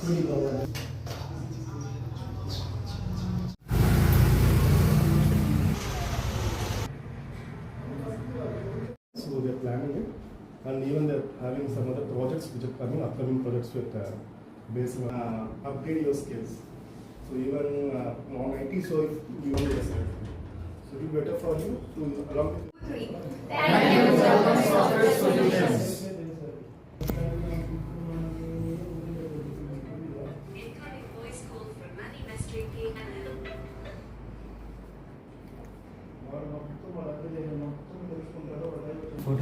So they're planning it, and even they're having some other projects which are coming, upcoming projects with uh, based on uh, upgrade your skills. So even uh, on IT, so if you want so it be better for you to along with. Thank you, Solutions. So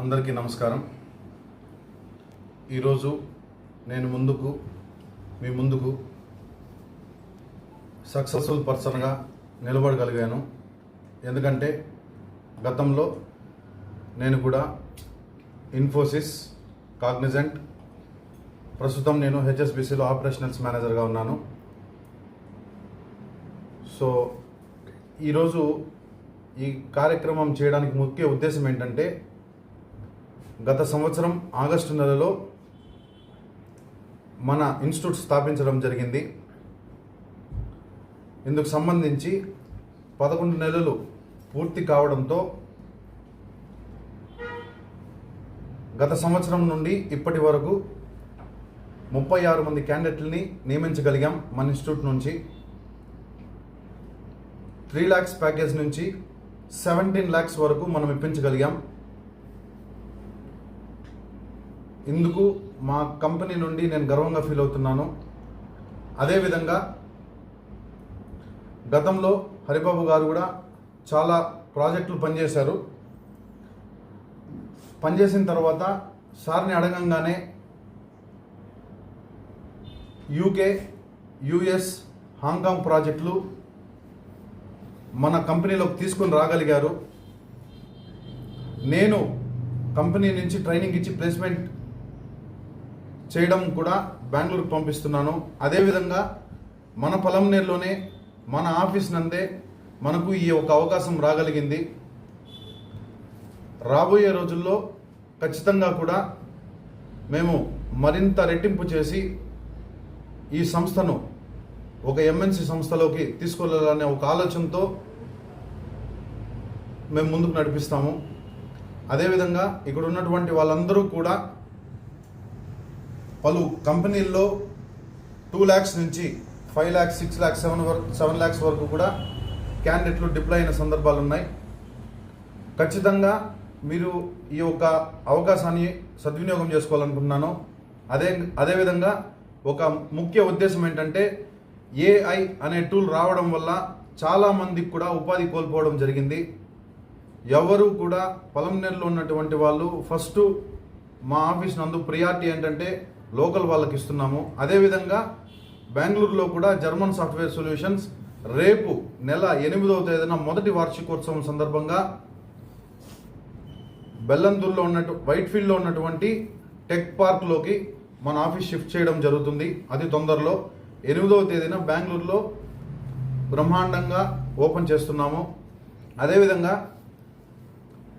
అందరికీ నమస్కారం. ఈరోజు నేను ముందుకు మీ ముందుకు successful పర్సన్గా నిలబడగలిగాను. ఎందుకంటే గతంలో నేను కూడా ఇన్ఫోసిస్ కాగ్నిజెంట్ ప్రస్తుతం నేను హెచ్ఎస్బిసిలో ఆపరేషనల్స్ మేనేజర్గా ఉన్నాను. సో ఈరోజు ఈ కార్యక్రమం చేయడానికి ముఖ్య ఉద్దేశం ఏంటంటే గత సంవత్సరం ఆగస్టు నెలలో మన ఇన్స్టిట్యూట్ స్థాపించడం జరిగింది. ఇందుకు సంబంధించి పదకొండు నెలలు పూర్తి కావడంతో గత సంవత్సరం నుండి ఇప్పటి వరకు ముప్పై ఆరు మంది క్యాండిడేట్లని నియమించగలిగాం మన ఇన్స్టిట్యూట్ నుంచి. త్రీ ల్యాక్స్ ప్యాకేజ్ నుంచి సెవెంటీన్ ల్యాక్స్ వరకు మనం ఇప్పించగలిగాం. ఇందుకు మా కంపెనీ నుండి నేను గర్వంగా ఫీల్ అవుతున్నాను. అదేవిధంగా గతంలో హరిబాబు గారు కూడా చాలా ప్రాజెక్టులు పనిచేశారు. పనిచేసిన తర్వాత సార్ని అడగంగానే యూకే యుఎస్ హాంకాంగ్ ప్రాజెక్టులు మన కంపెనీలోకి తీసుకొని రాగలిగారు. నేను కంపెనీ నుంచి ట్రైనింగ్ ఇచ్చి ప్లేస్మెంట్ చేయడం కూడా బెంగళూరుకు పంపిస్తున్నాను. అదేవిధంగా మన పొలంనేరులోనే మన ఆఫీస్ నందే మనకు ఈ ఒక అవకాశం రాగలిగింది. రాబోయే రోజుల్లో ఖచ్చితంగా కూడా మేము మరింత రెట్టింపు చేసి ఈ సంస్థను ఒక ఎంఎన్సీ సంస్థలోకి తీసుకెళ్ళాలనే ఒక ఆలోచనతో మేము ముందుకు నడిపిస్తాము. అదేవిధంగా ఇక్కడ ఉన్నటువంటి వాళ్ళందరూ కూడా పలు కంపెనీల్లో టూ ల్యాక్స్ నుంచి five lakhs six lakhs seven వరకు సెవెన్ ల్యాక్స్ వరకు కూడా క్యాండిడేట్లు డిప్లై అయిన సందర్భాలు ఉన్నాయి ఖచ్చితంగా మీరు ఈ యొక్క అవకాశాన్ని సద్వినియోగం చేసుకోవాలనుకుంటున్నాను. అదే అదేవిధంగా ఒక ముఖ్య ఉద్దేశం ఏంటంటే ఏఐ అనే టూల్ రావడం వల్ల చాలామందికి కూడా ఉపాధి కోల్పోవడం జరిగింది. ఎవరు కూడా పొలం నెలలో ఉన్నటువంటి వాళ్ళు ఫస్ట్ మా ఆఫీస్ నందు ప్రియారిటీ ఏంటంటే లోకల్ వాళ్ళకి ఇస్తున్నాము. అదేవిధంగా బెంగళూరులో కూడా జర్మన్ సాఫ్ట్వేర్ సొల్యూషన్స్ రేపు నెల ఎనిమిదవ తేదీన మొదటి వార్షికోత్సవం సందర్భంగా బెల్లందూర్లో ఉన్నట్టు వైట్ఫీల్డ్లో ఉన్నటువంటి టెక్ పార్క్లోకి మన ఆఫీస్ షిఫ్ట్ చేయడం జరుగుతుంది. అది తొందరలో ఎనిమిదవ తేదీన బెంగళూరులో బ్రహ్మాండంగా ఓపెన్ చేస్తున్నాము. అదేవిధంగా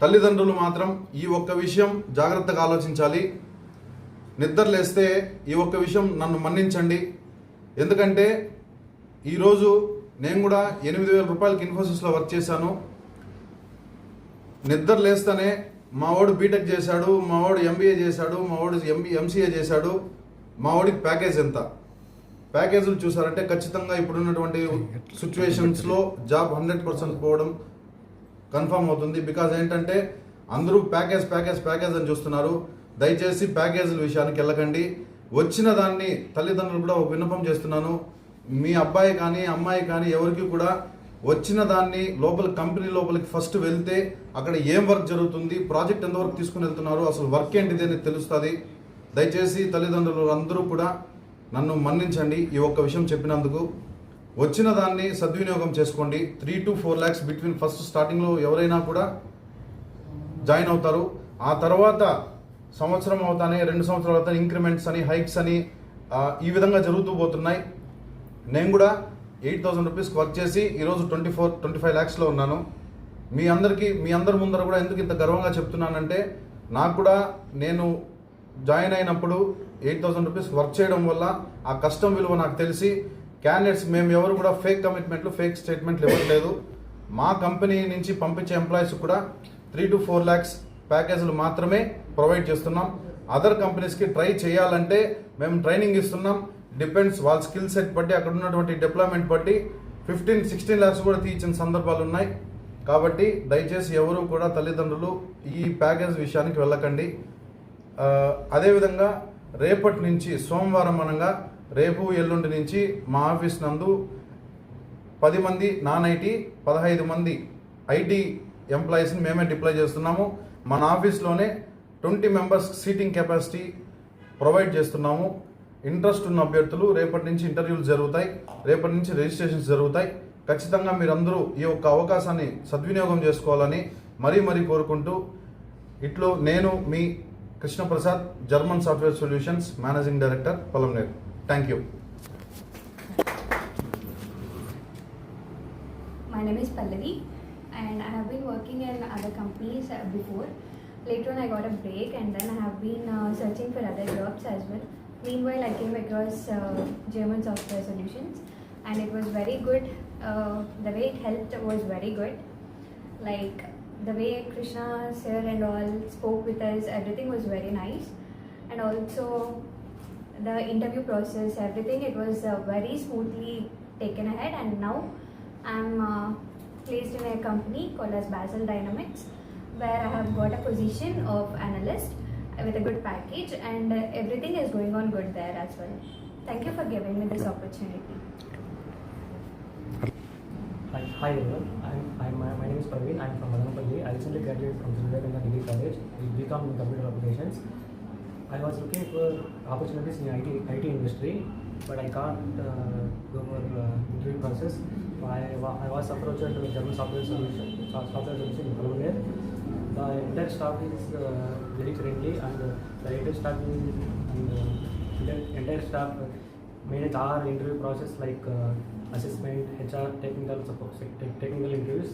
తల్లిదండ్రులు మాత్రం ఈ ఒక్క విషయం జాగ్రత్తగా ఆలోచించాలి. నిద్రలేస్తే ఈ ఒక్క విషయం నన్ను మన్నించండి. ఎందుకంటే ఈరోజు నేను కూడా ఎనిమిది వేల రూపాయలకి ఇన్ఫోసిస్లో వర్క్ చేశాను. నిద్ర లేస్తేనే మా వాడు బీటెక్ చేశాడు మా వాడు ఎంబీఏ చేశాడు మా వాడు ఎంబీ ఎంసీఏ చేశాడు మా వాడికి ప్యాకేజ్ ఎంత? ప్యాకేజీలు చూసారంటే ఖచ్చితంగా ఇప్పుడున్నటువంటి సిచ్యువేషన్స్లో జాబ్ హండ్రెడ్ పర్సెంట్ పోవడం కన్ఫర్మ్ అవుతుంది. బికాజ్ ఏంటంటే అందరూ ప్యాకేజ్ ప్యాకేజ్ ప్యాకేజ్ అని చూస్తున్నారు. దయచేసి ప్యాకేజీల విషయానికి వెళ్ళకండి. వచ్చిన దాన్ని తల్లిదండ్రులు కూడా ఒక విన్నపం చేస్తున్నాను. మీ అబ్బాయి కానీ అమ్మాయి కానీ ఎవరికి కూడా వచ్చిన దాన్ని లోపల కంపెనీ లోపలికి ఫస్ట్ వెళ్తే అక్కడ ఏం వర్క్ జరుగుతుంది ప్రాజెక్ట్ ఎంతవరకు తీసుకుని వెళ్తున్నారు అసలు వర్క్ ఏంటిది అనేది తెలుస్తుంది. దయచేసి తల్లిదండ్రులు అందరూ కూడా నన్ను మన్నించండి. ఈ ఒక్క విషయం చెప్పినందుకు వచ్చిన దాన్ని సద్వినియోగం చేసుకోండి. Three to four lakhs between first స్టార్టింగ్లో ఎవరైనా కూడా జాయిన్ అవుతారు. ఆ తర్వాత సంవత్సరం అవుతానే రెండు సంవత్సరాల తర్వాత ఇంక్రిమెంట్స్ అని హైక్స్ అని ఈ విధంగా జరుగుతూ పోతున్నాయి. నేను కూడా ఎయిట్ థౌసండ్ రూపీస్కి వర్క్ చేసి ఈరోజు ట్వంటీ ఫోర్ ట్వంటీ ఫైవ్ ల్యాక్స్లో ఉన్నాను. మీ అందరికీ మీ అందరి ముందర కూడా ఎందుకు ఇంత గర్వంగా చెప్తున్నానంటే నాకు కూడా నేను జాయిన్ అయినప్పుడు ఎయిట్ థౌసండ్ రూపీస్ వర్క్ చేయడం వల్ల ఆ కష్టం విలువ నాకు తెలిసి క్యాండిడేట్స్ మేము ఎవరు కూడా ఫేక్ కమిట్మెంట్లు ఫేక్ స్టేట్మెంట్లు ఇవ్వట్లేదు మా కంపెనీ నుంచి పంపించే ఎంప్లాయీస్ కూడా త్రీ టు ఫోర్ ల్యాక్స్ ప్యాకేజీలు మాత్రమే ప్రొవైడ్ చేస్తున్నాం. అదర్ కంపెనీస్కి ట్రై చేయాలంటే మేము ట్రైనింగ్ ఇస్తున్నాం. డిపెండ్స్ వాళ్ళ స్కిల్ సెట్ బట్టి అక్కడ ఉన్నటువంటి డిప్లాయ్మెంట్ బట్టి ఫిఫ్టీన్ సిక్స్టీన్ ల్యాక్స్ కూడా తీయించిన సందర్భాలు ఉన్నాయి. కాబట్టి దయచేసి ఎవరు కూడా తల్లిదండ్రులు ఈ ప్యాకేజ్ విషయానికి వెళ్ళకండి. అదేవిధంగా రేపటి నుంచి సోమవారం అనగా రేపు ఎల్లుండి నుంచి మా ఆఫీస్ నందు పది మంది నాన్ ఐటీ పదహైదు మంది ఐటీ ఎంప్లాయీస్ని మేమే డిప్లాయ్ చేస్తున్నాము. మన ఆఫీస్లోనే twenty members seating capacity provide చేస్తున్నాము. ఇంట్రెస్ట్ ఉన్న అభ్యర్థులు రేపటి నుంచి ఇంటర్వ్యూలు జరుగుతాయి. రేపటి నుంచి రిజిస్ట్రేషన్స్ జరుగుతాయి. ఖచ్చితంగా మీరందరూ ఈ యొక్క అవకాశాన్ని సద్వినియోగం చేసుకోవాలని మరీ మరీ కోరుకుంటూ ఇట్లో నేను మీ Krishnaprasad, German Software Solutions, Managing Director, Palamner. Thank you. My name is Pallavi and I have been working in other companies uh, before. Later on I got a break and then I have been uh, searching for other jobs as well. Meanwhile, I came across uh, German Software Solutions and it was very good. Uh, the way it helped was very good. Like the way Krishna sir and all spoke with us, everything was very nice, and also the interview process, everything it was uh, very smoothly taken ahead, and now I'm uh, placed in a company called as Basel Dynamics, where I have got a position of analyst with a good package, and uh, everything is going on good there as well. Thank you for giving me this opportunity. Hi, everyone. I'm, I'm, my, name is Praveen. I'm from Madanapalli. I recently graduated from Vivekananda Degree College with BCom in Computer Applications. I was looking for opportunities in IT, IT industry, but I can't uh, go for uh, interview process. I, I was approached to German software solution, so- software solution in Colombia. The entire staff is uh, very friendly and uh, the entire staff and uh, entire staff manage our interview process like uh, assessment, HR, technical support, te- technical interviews.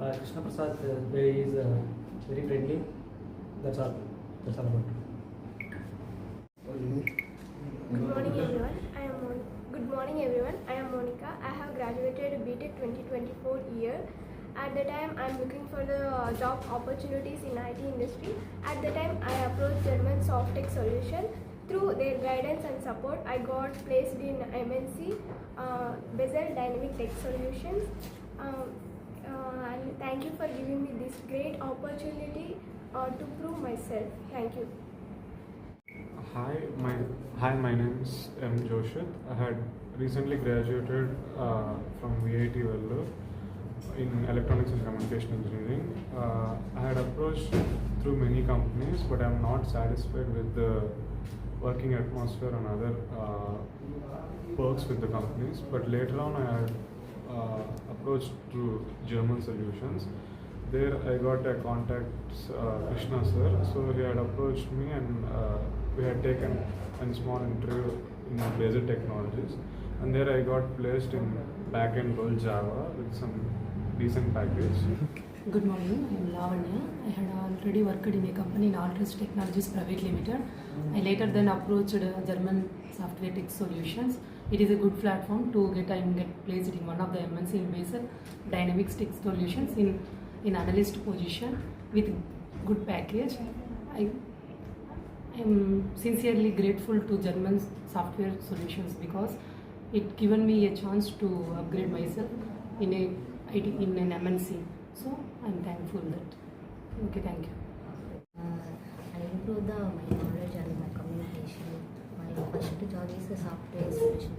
Uh, Krishna Prasad uh, very is uh, very friendly. That's all. That's all about. Good morning everyone. I am Mon- Good morning everyone. I am Monica. I have graduated BTech 2024 year. At the time I am looking for the uh, job opportunities in IT industry. At the time I approached German Softtech Solution. Through their guidance and support, I got placed in MNC uh, Bezel Dynamic Tech Solutions. Um, uh, and thank you for giving me this great opportunity uh, to prove myself. Thank you. Hi, my hi. My name is M. Joshit. I had recently graduated uh, from VIT Vellore in electronics and communication engineering. Uh, I had approached through many companies, but I'm not satisfied with the working atmosphere and other uh, perks with the companies. But later on, I had uh, approached to German Solutions. There, I got a contact, uh, Krishna sir. So he had approached me, and uh, we had taken a small interview in Blazor Technologies. And there, I got placed in backend role Java with some decent package. Good morning, I am Lavanya. I had already worked in a company in Altrus Technologies Private Limited. I later then approached German Software Tech Solutions. It is a good platform to get and get placed in one of the MNC in Basel Dynamics Tech Solutions in in analyst position with good package. I am sincerely grateful to German Software Solutions because it given me a chance to upgrade myself in a in an MNC. So I'm thankful that. Okay, thank you. uh, and improve the my knowledge and my communication. My first job is a software solution.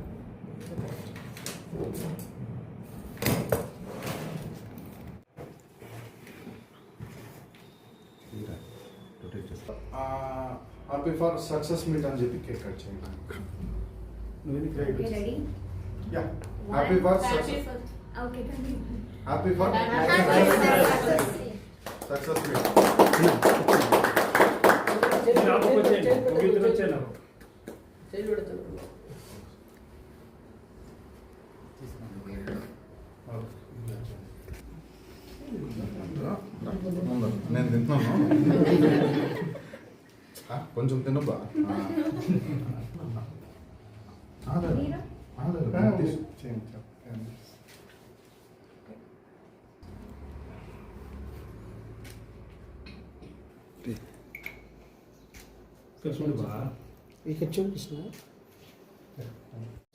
Happy for success meet అని చెప్పి cake cut చేయండి Okay, ready? Yeah happy for Okay, continue. happy for. Success? నేను తింటున్నాను ఆ, కొంచెం తినబ్బా ఆ.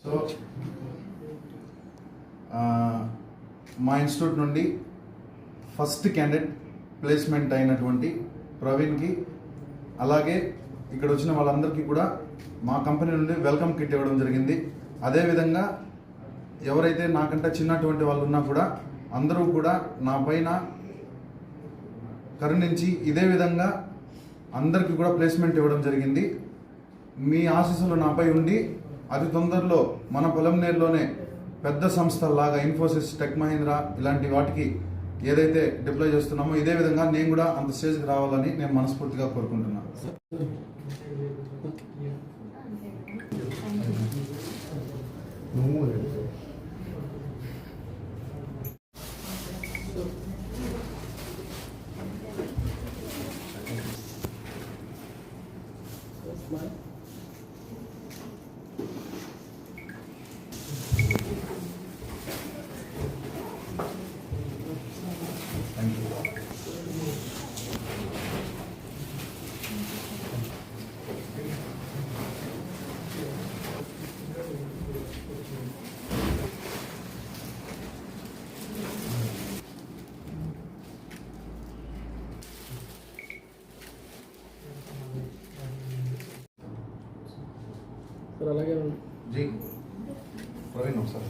So మా institute నుండి ఫస్ట్ క్యాండిడేట్ ప్లేస్మెంట్ అయినటువంటి ప్రవీణ్కి అలాగే ఇక్కడ వచ్చిన వాళ్ళందరికీ కూడా మా కంపెనీ నుండి వెల్కమ్ కిట్ ఇవ్వడం జరిగింది. అదేవిధంగా ఎవరైతే నాకంటే చిన్నటువంటి వాళ్ళు ఉన్నా కూడా అందరూ కూడా నా పైన కరుణించి ఇదే విధంగా అందరికీ కూడా ప్లేస్మెంట్ ఇవ్వడం జరిగింది. మీ ఆశీస్సులు నాపై ఉండి అతి తొందరలో మన పొలంనేరులోనే పెద్ద సంస్థల్లాగా ఇన్ఫోసిస్ టెక్ మహీంద్రా ఇలాంటి వాటికి ఏదైతే డిప్లై చేస్తున్నామో ఇదే విధంగా నేను కూడా అంత స్టేజ్కి రావాలని నేను మనస్ఫూర్తిగా కోరుకుంటున్నాను. జీ ప్రవీణ్ ఒకసారి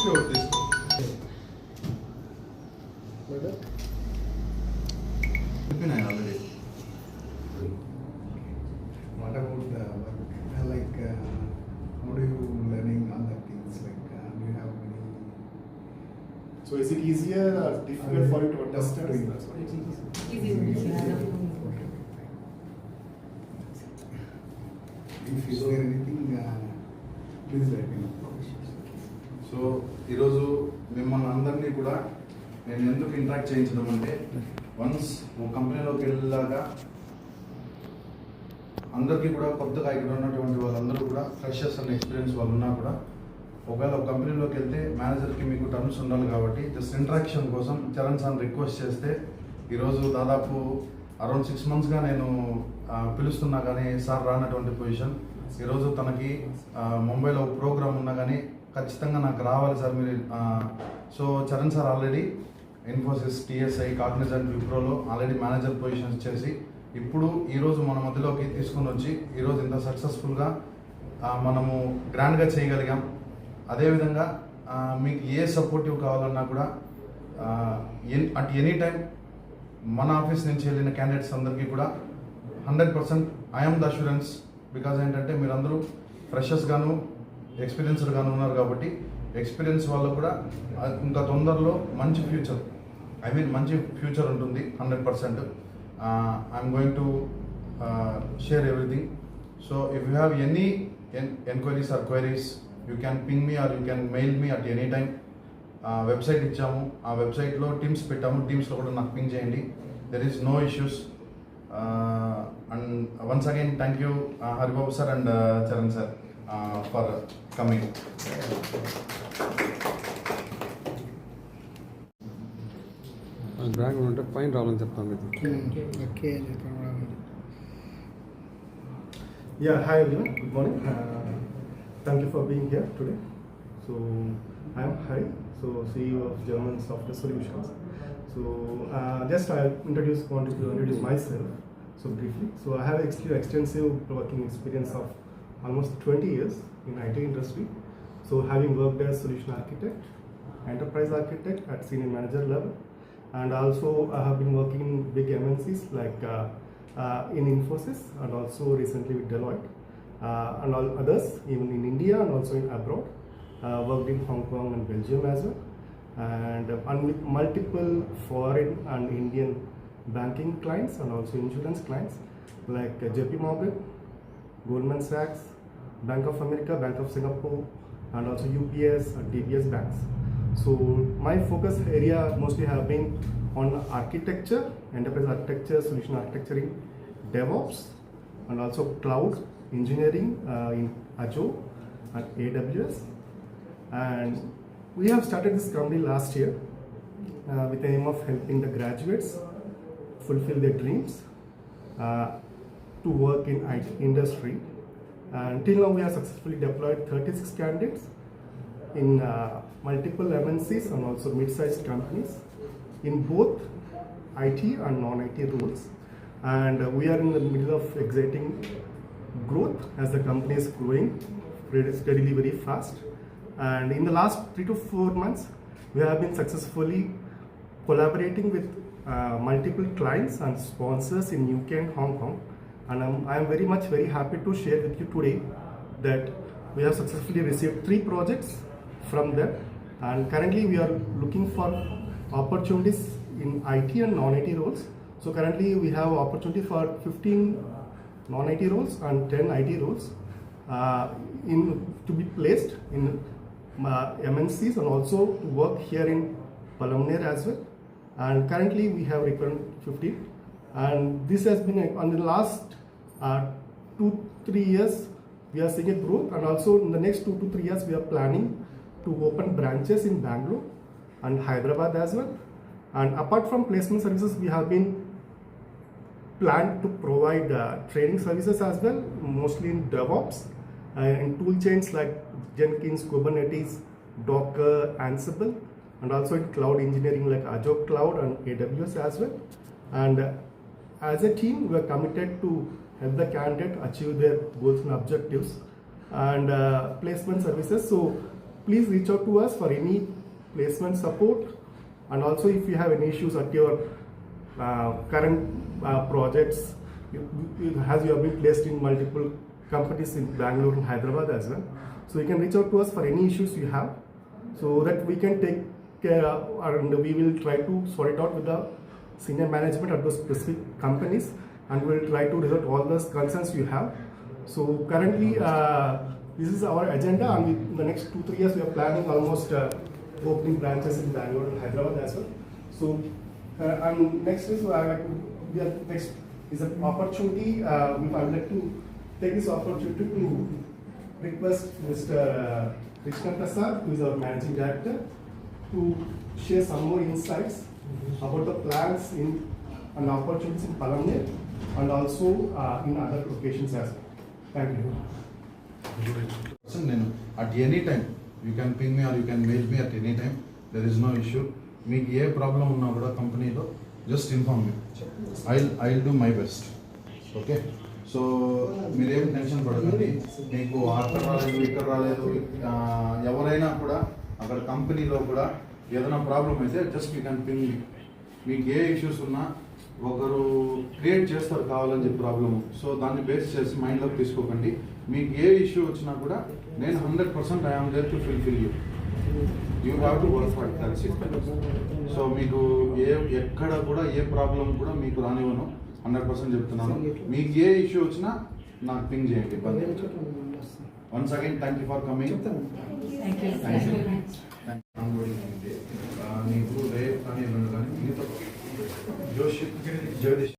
Sure, తీసుకో. చెప్పినాయి already What about the work? Uh, Like, uh, how do you learning all the things? Like, uh, do you have any? So is it easier or difficult for you to understand? If anything, please let me know. So ఈరోజు మిమ్మల్ని అందరినీ కూడా నేను ఎందుకు interact చేయించడం అంటే once ఒక కంపెనీలోకి వెళ్ళాక అందరికీ కూడా కొత్తగా ఇక్కడ ఉన్నటువంటి వాళ్ళందరూ కూడా ఫ్రెషర్స్ అనే ఎక్స్పీరియన్స్ వాళ్ళు ఉన్నా కూడా ఒకవేళ ఒక కంపెనీలోకి వెళ్తే మేనేజర్కి మీకు టర్మ్స్ ఉండాలి కాబట్టి జస్ట్ ఇంట్రాక్షన్ కోసం చరణ్ సార్ రిక్వెస్ట్ చేస్తే ఈరోజు దాదాపు అరౌండ్ సిక్స్ మంత్స్గా నేను పిలుస్తున్నా కానీ సార్ రానటువంటి పొజిషన్ ఈరోజు తనకి ముంబైలో ఒక ప్రోగ్రామ్ ఉన్నా కానీ ఖచ్చితంగా నాకు రావాలి సార్ మీరు so Charan sir already Infosys TSI Cognizant విప్రోలో already manager positions చేసి ఇప్పుడు ఈరోజు మన మధ్యలోకి తీసుకొని వచ్చి ఈరోజు ఇంత సక్సెస్ఫుల్గా మనము గ్రాండ్గా చేయగలిగాం. అదేవిధంగా మీకు ఏ సపోర్టివ్ కావాలన్నా కూడా అట్ ఎనీ టైం మన ఆఫీస్ నుంచి వెళ్ళిన క్యాండిడేట్స్ అందరికీ కూడా hundred percent I'm the assurance because ఏంటంటే మీరందరూ ఫ్రెషర్స్ గాను ఎక్స్పీరియన్స్డ్ గాను ఉన్నారు కాబట్టి ఎక్స్పీరియన్స్ వాళ్ళకు కూడా ఇంకా తొందరలో మంచి ఫ్యూచర్ ఐ మీన్ మంచి ఫ్యూచర్ ఉంటుంది hundred percent I'm going to share everything so if you have any N enquiries or queries you can ping me or you can mail me at any time website ఇచ్చాము. ఆ వెబ్సైట్లో teams పెట్టాము. టీమ్స్లో కూడా నాకు ping చేయండి. There is no issues and once again thank you Haribabu sir and Charan sir for coming back ఉంటే పైన రావాలని చెప్తాను మీకు. Yeah, hi everyone. Good morning. Thank you for being here today. So, I am Hari, so CEO of German Software Solutions. So, uh, just I introduce wanted to introduce myself. So briefly, so I have ex- extensive working experience of almost 20 years in IT industry. So having worked as solution architect, enterprise architect at senior manager level, and also I have been working in big MNCs like uh, uh, in Infosys and also recently with Deloitte and all others, even in India and also in abroad. Uh, worked in Hong Kong and Belgium as well. and, uh, and with multiple foreign and Indian banking clients and also insurance clients like uh, JP Morgan, Goldman Sachs, Bank of America, Bank of Singapore, and also UPS and DBS banks. So my focus area mostly have been on architecture, enterprise architecture, solution architecturing, DevOps, and also cloud engineering uh, in Azure and AWS. And we have started this company last year uh, with the aim of helping the graduates fulfill their dreams uh, to work in IT industry. And till now, we have successfully deployed 36 candidates in uh, multiple MNCs and also mid-sized companies in both IT and non-IT roles. And uh, we are in the middle of exciting growth as the company is growing steadily very fast. And in the last three to four months, we have been successfully collaborating with uh, multiple clients and sponsors in UK and Hong Kong. And I'm, I'm very much very happy to share with you today that we have successfully received three projects from them. And currently we are looking for opportunities in IT and non-IT roles. So currently we have opportunity for 15 non-IT roles and 10 IT roles uh, in to be placed in uh, MNCs and also to work here in Palamner as well. And currently we have recruited 15. And this has been a, on the last uh, two three years we are seeing a growth, and also in the next two to three years we are planning to open branches in Bangalore and Hyderabad as well. And apart from placement services, we have been planned to provide uh, training services as well, mostly in DevOps uh, in tool chains like Jenkins, Kubernetes, Docker, Ansible, and also in cloud engineering like Azure Cloud and AWS as well. And uh, as a team, we are committed to help the candidate achieve their goals and objectives and uh, placement services. So please reach out to us for any placement support and also if you have any issues at your uh, current uh, projects you, you, you have been placed in multiple companies in Bangalore and Hyderabad as well. So you can reach out to us for any issues you have so that we can take care of, and we will try to sort it out with the senior management at those specific companies and we'll try to resolve all those concerns you have. So currently uh, this is our agenda and we, in the next two, three years we are planning almost uh, opening branches in Bangalore and Hyderabad as well. So uh, and next is I like to, we are, next is an opportunity. Uh, we- I would like to take this opportunity to request Mr. Uh, Krishna Prasad, who is our managing director, to share some more insights about the plans in and opportunities in Palamner and also uh, in other locations as well. Thank you. నేను at any time you can ping me or you can mail me at any time there is no issue మీకు ఏ problem ఉన్నా కూడా కంపెనీలో just inform me I I do my best okay so మీరేం tension పడకండి. మీకు అక్కడ రాలేదు ఇక్కడ రాలేదు ఎవరైనా కూడా అక్కడ కంపెనీలో కూడా ఏదైనా ప్రాబ్లం అయితే just you can ping me మీకు ఏ ఇష్యూస్ ఉన్నా ఒకరు క్రియేట్ చేస్తారు కావాలని చెప్పి ప్రాబ్లము సో దాన్ని బేస్ చేసి మైండ్లోకి తీసుకోకండి. మీకు ఏ ఇష్యూ వచ్చినా కూడా నేను hundred percent I am there to fulfil you you have to work for that's it so మీకు ఏ ఎక్కడ కూడా ఏ ప్రాబ్లం కూడా మీకు రానివ్వను. హండ్రెడ్ పర్సెంట్ చెప్తున్నాను. మీకు ఏ ఇష్యూ వచ్చినా నాకు పింగ్ చేయండి. Once again thank you for coming thank you నీకు రేపు కానీ ఎల్లుండి కానీ మీతో జోషి జగదీష్